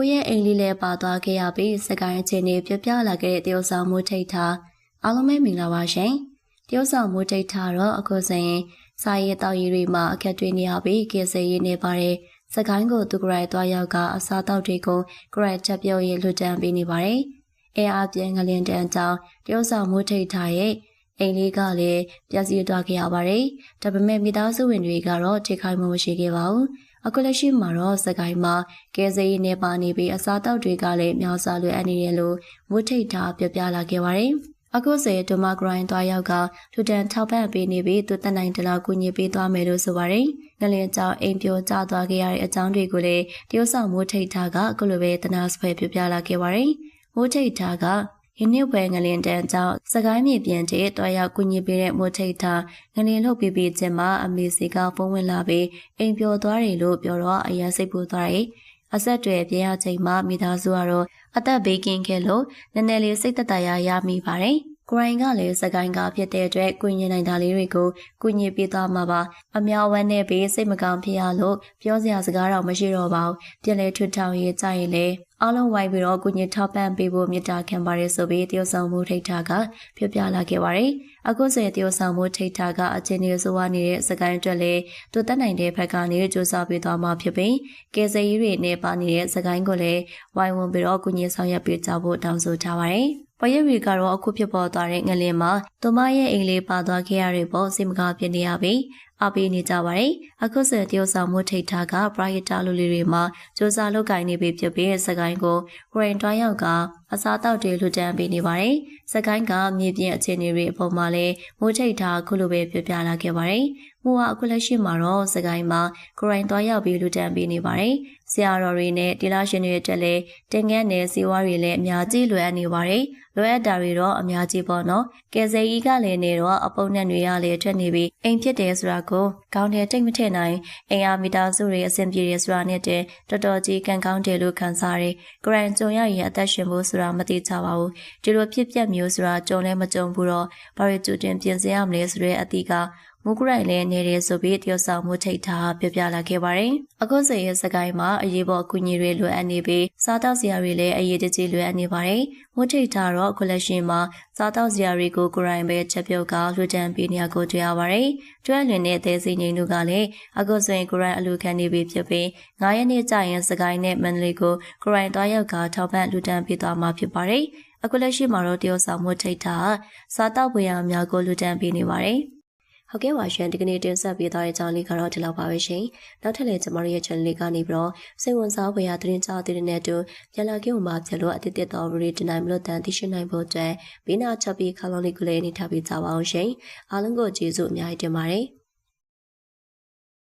ကိုရဲ့အိမ်လေးလည်းပါသွားခဲ့ရပြီးစကိုင်းချင်းနေပြပြလာခဲ့တဲ့တရုတ်ဆောင်မိုးထိတ်ထားအားလုံးပဲမင်္ဂလာပါရှင်တရုတ်ဆောင်မိုးထိတ်ထားတော့အခုဆိုရင်စာရေးတောက်ရေးတွေမှာအခက်တွေ့နေရပြီးကေစရေးနေပါတယ်စကိုင်းကိုသူကရိုက်သွားရောက်ကအစားတောက်တွေကိုကရိုက်ချက်ပြုတ်ရေးလွတ်တန်းပေးနေပါတယ်အဲအားပြန်ငလင်တန်းကြောင်းတရုတ်ဆောင်မိုးထိတ်ထားရဲ့အိမ်လေးကလည်းပြည့်စည်သွားခဲ့ရပါတယ်ဒါပေမဲ့မိသားစုဝင်တွေကတော့ထိခိုက်မှုမရှိခဲ့ပါဘူး အခုလက်ရှိမှာတော့စကိုင်းမှာကဲစရေးနေပါနေပြီးအစားတောက်တွေကလည်းမြောက်စားလွယ်အပ်နေတယ်လို့မွတ်ထိတ်ထားပြပြလာခဲ့ပါတယ်။အခုစေဒိုမာဂရိုင်းသွားရောက်ကလူတန်ထောက်ပံ့ပေးနေပြီးသူတက်နိုင်တလောက်ကူညီပေးသွားမယ်လို့ဆိုပါတယ်။ငလင်ကြောင့်အိမ်ပြိုကျသွားခဲ့ရတဲ့အကြောင်းတွေကိုလည်းတရုတ်ဆောင်မိုးထိတ်ထားကအခုလိုပဲတနာစပွဲပြပြလာခဲ့ပါတယ်။မိုးထိတ်ထားက ယနေ့ပွဲငလင်တန်းကြောင့်စကိုင်းမြေပြင်တဲ့တွားရောက်ကူညီပေးတဲ့မိုးထိတ်ထားငလင်လှုပ်ပြီးပြီးချင်းမှာအမေစီကဖုံးဝင်လာပြီးအိမ်ပျော်သွားတယ်လို့ပြောတော့အရင်စိတ်ပူသွားတယ်။အဆက်တွေပြင်ရချိန်မှာမိသားစုကတော့အသက်ဘေးကင်းခဲ့လို့နည်းနည်းလေးစိတ်သက်သာရရမိပါတယ်။ကိုရိုင်းကလည်းစကိုင်းကဖြစ်တဲ့အတွက်ကုညီနိုင်တာလေးတွေကိုကုညီပေးသွားမှာပါအများဝမ်းနဲ့ပြီးစိတ်မကောင်းဖြစ်ရလို့ပြောစရာစကားတော့မရှိတော့ပါဘူးပြန်လဲထွထောင်ရေးကြရင်လေ အားလုံးဝိုင်းပြီးတော့ကုညီထောက်ပံ့ပေးဖို့မြစ်တာခံပါတယ်ဆိုပြီးတရုတ်ဆောင်မှုထိတ်တာကပြောပြလာခဲ့ပါတယ်အခုဆိုရင်တရုတ်ဆောင်မှုထိတ်တာကအချင်းကြီးဆိုဝနေတဲ့စကိုင်းအတွက်လေသူတက်နိုင်တဲ့ဘက်ကနေစူးစမ်းပေးသွားမှာဖြစ်ပြီးကယ်ဆယ်ရေးတွေနဲ့ပါနေတဲ့စကိုင်းကိုလည်းဝိုင်းဝန်းပြီးတော့ကုညီဆောင်ရွက်ပေးကြဖို့တောင်းဆိုထားပါတယ်ပရက်ရီကတော့အခုဖြစ်ပေါ်သွားတဲ့ငလင်မှာသူမရဲ့အိမ်လေးပါသွားခဲ့ရတဲ့ပေါ့စိတ်မကောင်းဖြစ်နေရပြီး အပေးနေကြပါတယ်အခုဆက်တရုတ်ဆောင်မှုထိတ်ထားကပရိုက်တာလူလေးတွေမှာစူးစမ်းလုပ်ကိုင်နေပြီဖြစ်ပြီးစကိုင်းကိုဂရင်တွိုင်းရောက်ကအစားတောက်တွေလူတန်းပေးနေပါတယ်စကိုင်းကမြေပြင်အခြေအနေတွေအပေါ်မှာလည်းမိုးထိတ်ထားခုလိုပဲပြပြလာခဲ့ပါတယ်မိုးကအခုလက်ရှိမှာတော့စကိုင်းမှာဂရင်တွိုင်းရောက်ပြီးလူတန်းပေးနေပါတယ်ဆရာတော်တွေနဲ့တီလာရှင်တွေအတွက်လည်းတင်ငန်းနဲ့စီဝါတွေလည်းအများကြီးလွယ်အပ်နေပါတယ်လွယ်အပ်တာတွေတော့အများကြီးပေါ့နော်ကယ်ဆယ်ကြီးကလည်းနေတော့အပုံနဲ့တွေရလည်းထွက်နေပြီးအိမ်ဖြစ်တယ်ဆိုတာကိုကောင်းတယ်တိတ်မထည့်နိုင်အိမ်အားမီတာစုတွေအဆင်ပြေတယ်ဆိုတာနဲ့တည်းတော်တော်ကြီးကန်ကောင်းတယ်လို့ခံစားရတယ်ဂရန်ကြုံရရင်အသက်ရှင်ဖို့ဆိုတာမသိချပါဘူးဒီလိုဖြစ်ပျက်မျိုးဆိုတာကြုံလည်းမကြုံဘူးတော့ဘာလို့ကြိုတင်ပြင်ဆင်ရမလဲဆိုတဲ့အသီးက မူကရိုင်လည်းနေတယ်ဆိုပြီးတရုတ်ဆောင်မှုထိတ်ထားပြပြလာခဲ့ပါတယ်။အခုဆိုရင်စကိုင်းမှာအရေးပေါ်အကူအညီတွေလိုအပ်နေပြီးစားတောက်စရာတွေလည်းအရေးတကြီးလိုအပ်နေပါတယ်။မှုထိတ်ထားတော့အခုလက်ရှိမှာစားတောက်စရာတွေကိုကိုရိုင်ပဲချက်ပြုတ်ကလူတန်းပေးနေရကိုတွေ့ရပါတယ်။တွဲလင်တဲ့သေးစိငိန်တို့ကလည်းအခုဆိုရင်ကိုရိုင်အလူခံနေပြီဖြစ်ပြီး9ရက်နေ့ကျရင်စကိုင်းနဲ့မန္တလေးကိုကိုရိုင်တွားရောက်ကထောက်ပံ့လူတန်းပေးသွားမှာဖြစ်ပါတယ်။အခုလက်ရှိမှာတော့တရုတ်ဆောင်မှုထိတ်ထားစားတောက်ပွေရအများကိုလူတန်းပေးနေပါတယ်။ ဟုတ်ကဲ့ပါရှင်ဒီကနေ့တင်ဆက်ပေးသွားတဲ့အကြောင်းလေးကတော့ဒီလောက်ပါပဲရှင်နောက်ထပ်လည်းကျမတို့ရဲ့ channel လေးကနေပြီးတော့စိတ်ဝင်စားဖွယ်ရာသတင်းကြားတဲ့တဲ့တူပြန်လာခဲ့ဦးမှာဖြစ်လို့အတိတ်တော်ရီတင်နိုင်မလို့တန်သိရှိနိုင်ဖို့အတွက်ဘေးနာချက်ပြီးခါလုံးလေးကိုလည်းနေထားပေးကြပါအောင်ရှင်အားလုံးကိုကျေးဇူးအများကြီးတင်ပါတယ်